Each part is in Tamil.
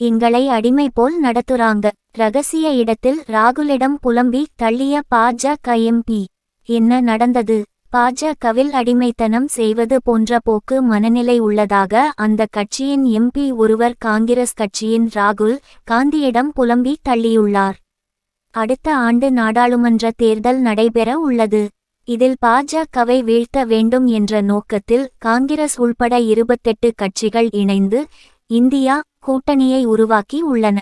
எங்களை அடிமை போல் நடத்துறாங்க. ரகசிய இடத்தில் ராகுலிடம் புலம்பி தள்ளிய பாஜக எம்பி என்ன நடந்தது? பாஜகவில் அடிமைத்தனம் செய்வது போன்ற போக்கு மனநிலை உள்ளதாக அந்த கட்சியின் எம்பி ஒருவர் காங்கிரஸ் கட்சியின் ராகுல் காந்தியிடம் புலம்பி தள்ளியுள்ளார். அடுத்த ஆண்டு நாடாளுமன்ற தேர்தல் நடைபெற உள்ளது. இதில் பாஜகவை வீழ்த்த வேண்டும் என்ற நோக்கத்தில் காங்கிரஸ் உள்பட இருபத்தெட்டு கட்சிகள் இணைந்து இந்தியா கூட்டணியை உருவாக்கி உள்ளன.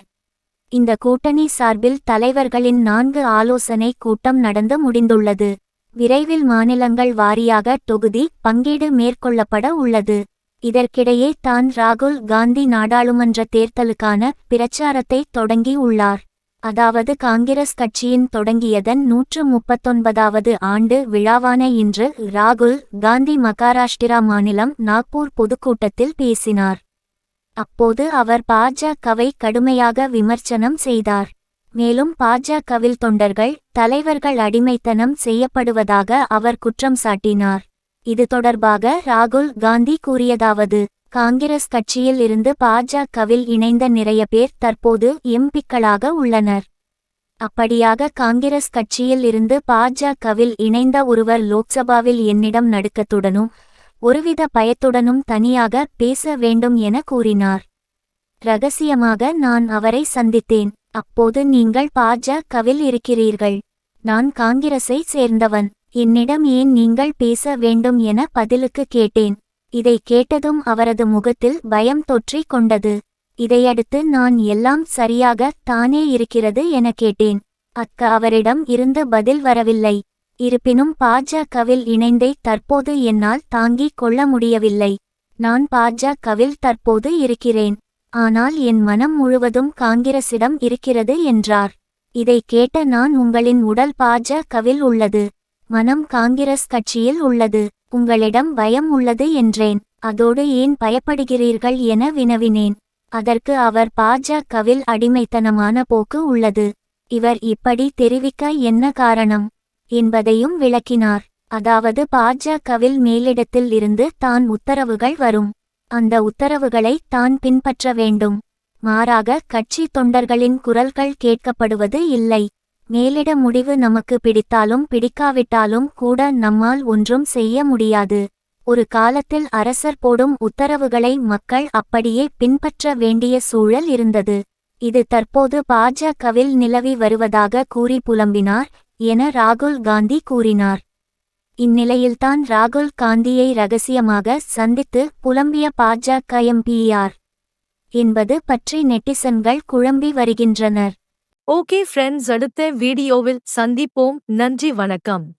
இந்த கூட்டணி சார்பில் தலைவர்களின் நான்கு ஆலோசனை கூட்டம் நடந்து முடிந்துள்ளது. விரைவில் மாநிலங்கள் வாரியாக தொகுதி பங்கீடு மேற்கொள்ளப்பட உள்ளது. இதற்கிடையே தான் ராகுல் காந்தி நாடாளுமன்ற தேர்தலுக்கான பிரச்சாரத்தை தொடங்கி உள்ளார். அதாவது காங்கிரஸ் கட்சியின் தொடங்கியதன் நூற்று முப்பத்தொன்பதாவது ஆண்டு விழாவான இன்று ராகுல் காந்தி மகாராஷ்டிரா மாநிலம் நாக்பூர் பொதுக்கூட்டத்தில் பேசினார். அப்போது அவர் பாஜகவை கடுமையாக விமர்சனம் செய்தார். மேலும் பாஜகவில் தொண்டர்கள் தலைவர்கள் அடிமைத்தனம் செய்யப்படுவதாக அவர் குற்றம் சாட்டினார். இது தொடர்பாக ராகுல் காந்தி கூறியதாவது காங்கிரஸ் கட்சியில் இருந்து பாஜகவில் இணைந்த நிறைய பேர் தற்போது எம்பிக்களாக உள்ளனர். அப்படியாக காங்கிரஸ் கட்சியில் இருந்து பாஜகவில் இணைந்த ஒருவர் லோக்சபாவில் என்னிடம் நடுக்கத்துடனும் ஒருவித பயத்துடனும் தனியாக பேச வேண்டும் என கூறினார். ரகசியமாக நான் அவரை சந்தித்தேன். அப்போது நீங்கள் பாஜகவில் இருக்கிறீர்கள். நான் காங்கிரஸை சேர்ந்தவன். என்னிடம் ஏன் நீங்கள் பேச வேண்டும் என பதிலுக்கு கேட்டேன். இதை கேட்டதும் அவரது முகத்தில் பயம் தொற்றிக் கொண்டது. இதையடுத்து நான் எல்லாம் சரியாக தானே இருக்கிறது என கேட்டேன். அக்க அவரிடம் இருந்து பதில் வரவில்லை. இருப்பினும் பாஜகவில் இணைந்தே தற்போது என்னால் தாங்கிக் கொள்ள முடியவில்லை. நான் பாஜகவில் தற்போது இருக்கிறேன். ஆனால் என் மனம் முழுவதும் காங்கிரசிடம் இருக்கிறது என்றார். இதை கேட்ட நான் உங்களின் உடல் பாஜகவில் உள்ளது. மனம் காங்கிரஸ் கட்சியில் உள்ளது. உங்களிடம் பயம் உள்ளது என்றேன். அதோடு ஏன் பயப்படுகிறீர்கள் என வினவினேன். அதற்கு அவர் பாஜகவில் அடிமைத்தனமான போக்கு உள்ளது. இவர் இப்படி தெரிவிக்க என்ன காரணம்? என்பதையும் விளக்கினார். அதாவது பாஜகவில் மேலிடத்தில் இருந்து தான் உத்தரவுகள் வரும். அந்த உத்தரவுகளை தான் பின்பற்ற வேண்டும். மாறாக கட்சி தொண்டர்களின் குரல்கள் கேட்கப்படுவது இல்லை. மேலிட முடிவு நமக்கு பிடித்தாலும் பிடிக்காவிட்டாலும் கூட நம்மால் ஒன்றும் செய்ய முடியாது. ஒரு காலத்தில் அரசர் போடும் உத்தரவுகளை மக்கள் அப்படியே பின்பற்ற வேண்டிய சூழல் இருந்தது. இது தற்போது பாஜகவில் நிலவி வருவதாக கூறி புலம்பினார் என ராகுல் காந்தி கூறினார். இந்நிலையில்தான் ராகுல் காந்தியை ரகசியமாக சந்தித்து புலம்பிய பாஜக எம்பிஆர் என்பது பற்றி நெட்டிசன்கள் குழம்பி வருகின்றனர். ஓகே ஃப்ரெண்ட்ஸ் அடுத்த வீடியோவில் சந்திப்போம். நன்றி வணக்கம்.